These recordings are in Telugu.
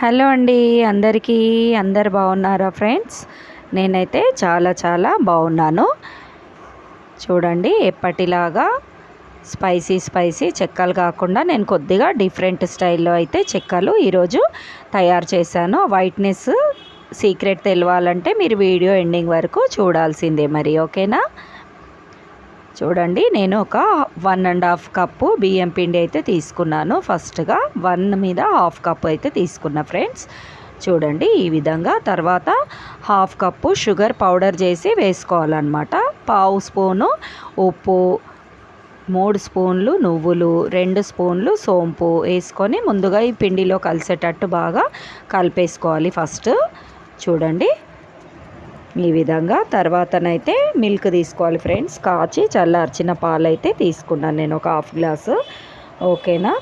హలో అండి అందరికీ అందరు బాగున్నారా ఫ్రెండ్స్? నేనైతే చాలా చాలా బాగున్నాను. చూడండి ఎప్పటిలాగా స్పైసీ స్పైసీ చెక్కలు కాకుండా నేను కొద్దిగా డిఫరెంట్ స్టైల్లో అయితే చెక్కలు ఈరోజు తయారు చేశాను. వైట్నెస్ సీక్రెట్ తెలవాలంటే మీరు వీడియో ఎండింగ్ వరకు చూడాల్సిందే మరి ఓకేనా? చూడండి నేను ఒక వన్ అండ్ హాఫ్ కప్పు బియ్యం పిండి అయితే తీసుకున్నాను. ఫస్ట్గా వన్ మీద హాఫ్ కప్పు అయితే తీసుకున్నా ఫ్రెండ్స్. చూడండి ఈ విధంగా తర్వాత హాఫ్ కప్పు షుగర్ పౌడర్ చేసి వేసుకోవాలన్నమాట. పావు స్పూను ఉప్పు మూడు స్పూన్లు నువ్వులు రెండు స్పూన్లు సోంపు వేసుకొని ముందుగా ఈ పిండిలో కలిసేటట్టు బాగా కలిపేసుకోవాలి ఫస్ట్. చూడండి ఈ విధంగా తర్వాతనైతే మిల్క్ తీసుకోవాలి ఫ్రెండ్స్. కాచి చల్లార్చిన పాలు అయితే తీసుకున్నాను నేను ఒక హాఫ్ గ్లాసు. ఓకేనా?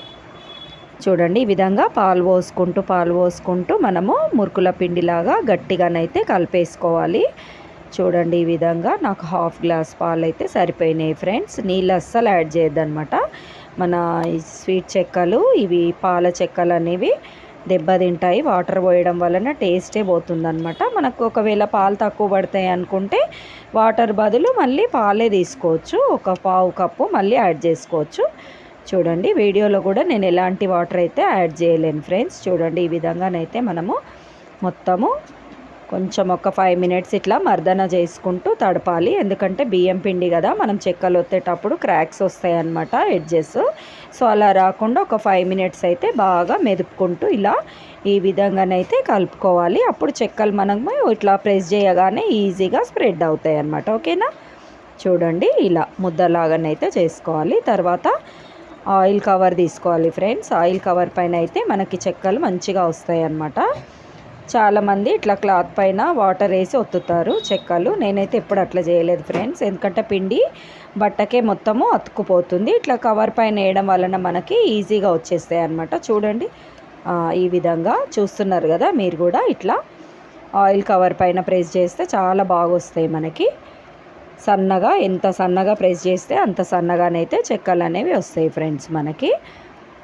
చూడండి ఈ విధంగా పాలు పోసుకుంటూ పాలు పోసుకుంటూ మనము మురుకుల పిండిలాగా గట్టిగానైతే కలిపేసుకోవాలి. చూడండి ఈ విధంగా నాకు హాఫ్ గ్లాస్ పాలు అయితే సరిపోయినాయి ఫ్రెండ్స్. నీళ్ళు అస్సలు యాడ్ చేయొద్దనమాట మన స్వీట్ చెక్కలు ఇవి పాల చెక్కలు అనేవి దెబ్బతింటాయి. వాటర్ పోయడం వలన టేస్టే పోతుందనమాట మనకు ఒకవేళ పాలు తక్కువ పడతాయి అనుకుంటే వాటర్ బదులు మళ్ళీ పాలే తీసుకోవచ్చు. ఒక పావు కప్పు మళ్ళీ యాడ్ చేసుకోవచ్చు. చూడండి వీడియోలో కూడా నేను ఎలాంటి వాటర్ అయితే యాడ్ చేయలేను ఫ్రెండ్స్. చూడండి ఈ విధంగానైతే మనము మొత్తము కొంచెం ఒక ఫైవ్ మినిట్స్ ఇట్లా మర్దన చేసుకుంటూ తడపాలి. ఎందుకంటే బియ్యం పిండి కదా మనం చెక్కలు ఒత్తేటప్పుడు క్రాక్స్ వస్తాయన్నమాట ఎడ్జెస్ సో అలా రాకుండా ఒక ఫైవ్ మినిట్స్ అయితే బాగా మెదుపుకుంటూ ఇలా ఈ విధంగానైతే కలుపుకోవాలి. అప్పుడు చెక్కలు మనము ఇట్లా ప్రెస్ చేయగానే ఈజీగా స్ప్రెడ్ అవుతాయి అన్నమాట ఓకేనా? చూడండి ఇలా ముద్దలాగానైతే చేసుకోవాలి. తర్వాత ఆయిల్ కవర్ తీసుకోవాలి ఫ్రెండ్స్. ఆయిల్ కవర్ పైన అయితే మనకి చెక్కలు మంచిగా వస్తాయి అన్నమాట చాలామంది ఇట్లా క్లాత్ పైన వాటర్ వేసి ఒత్తుతారు చెక్కలు. నేనైతే ఎప్పుడు అట్లా చేయలేదు ఫ్రెండ్స్. ఎందుకంటే పిండి బట్టకే మొత్తము అతుక్కుపోతుంది. ఇట్లా కవర్ పైన వేయడం వలన మనకి ఈజీగా వచ్చేస్తాయి అనమాట చూడండి. ఈ విధంగా చూస్తున్నారు కదా మీరు కూడా ఇట్లా. ఆయిల్ కవర్ పైన ప్రెస్ చేస్తే చాలా బాగా వస్తాయి మనకి. సన్నగా ఎంత సన్నగా ప్రెస్ చేస్తే అంత సన్నగానైతే చెక్కలు అనేవి వస్తాయి ఫ్రెండ్స్ మనకి.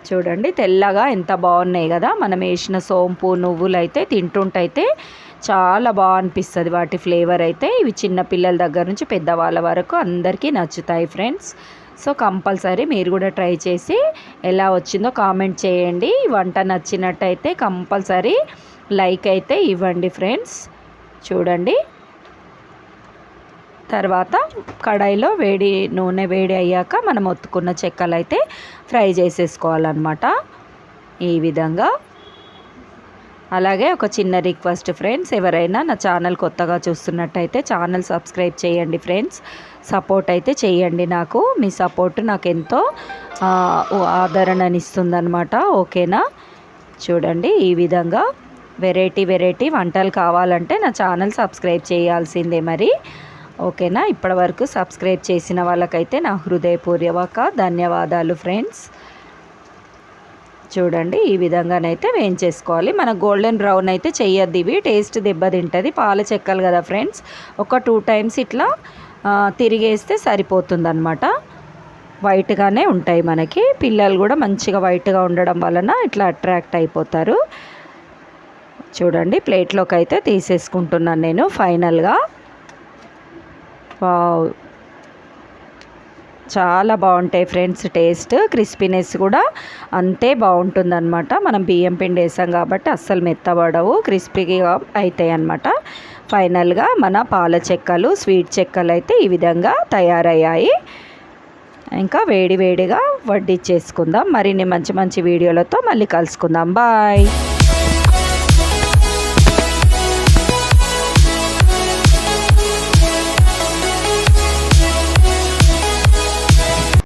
చూడండి తెల్లగా ఎంత బాగున్నాయి కదా. మనం వేసిన సోంపు నువ్వులు అయితే తింటుంటైతే చాలా బాగా అనిపిస్తుంది వాటి ఫ్లేవర్ అయితే. ఇవి చిన్న పిల్లల దగ్గర నుంచి పెద్దవాళ్ళ వరకు అందరికీ నచ్చుతాయి ఫ్రెండ్స్. సో కంపల్సరీ మీరు కూడా ట్రై చేసి ఎలా వచ్చిందో కామెంట్ చేయండి. వంట నచ్చినట్టయితే కంపల్సరీ లైక్ అయితే ఇవ్వండి ఫ్రెండ్స్. చూడండి. తర్వాత కడాయిలో వేడి నూనె వేడి అయ్యాక మనం ఒత్తుకున్న చెక్కలు అయితే ఫ్రై చేసేసుకోవాలన్నమాట. ఈ విధంగా. అలాగే ఒక చిన్న రిక్వెస్ట్ ఫ్రెండ్స్ ఎవరైనా నా ఛానల్ కొత్తగా చూస్తున్నట్టయితే ఛానల్ సబ్స్క్రైబ్ చేయండి ఫ్రెండ్స్. సపోర్ట్ అయితే చేయండి నాకు. మీ సపోర్ట్ నాకు ఎంతో ఆదరణనిస్తుందన్నమాట. ఓకేనా? చూడండి ఈ విధంగా. వెరైటీ వెరైటీ వంటలు కావాలంటే నా ఛానల్ సబ్స్క్రైబ్ చేయాల్సిందే మరి. ఓకేనా? ఇప్పటివరకు సబ్స్క్రైబ్ చేసిన వాళ్ళకైతే నా హృదయపూర్వక ధన్యవాదాలు ఫ్రెండ్స్. చూడండి ఈ విధంగానైతే వేయించేసుకోవాలి. మన గోల్డెన్ బ్రౌన్ అయితే చేయొద్ది ఇవి. టేస్ట్ దెబ్బతింటుంది. పాల చెక్కలు కదా ఫ్రెండ్స్. ఒక టూ టైమ్స్ ఇట్లా తిరిగేస్తే సరిపోతుంది అనమాట వైట్గానే ఉంటాయి మనకి. పిల్లలు కూడా మంచిగా వైట్గా ఉండడం వలన ఇట్లా అట్రాక్ట్ అయిపోతారు. చూడండి ప్లేట్లోకి అయితే తీసేసుకుంటున్నాను నేను ఫైనల్గా. వావ్. చాలా బాగుంటాయి ఫ్రెండ్స్ టేస్ట్ క్రిస్పీనెస్ కూడా అంతే బాగుంటుందన్నమాట. మనం బియ్యం పిండి వేసాం కాబట్టి అస్సలు మెత్తబడవు క్రిస్పీగా అవుతాయి అన్నమాట. ఫైనల్గా మన పాల చెక్కలు స్వీట్ చెక్కలు అయితే ఈ విధంగా తయారయ్యాయి. ఇంకా వేడి వేడిగా వడ్డిచ్చేసుకుందాం మరిన్ని మంచి మంచి వీడియోలతో మళ్ళీ కలుసుకుందాం. బాయ్.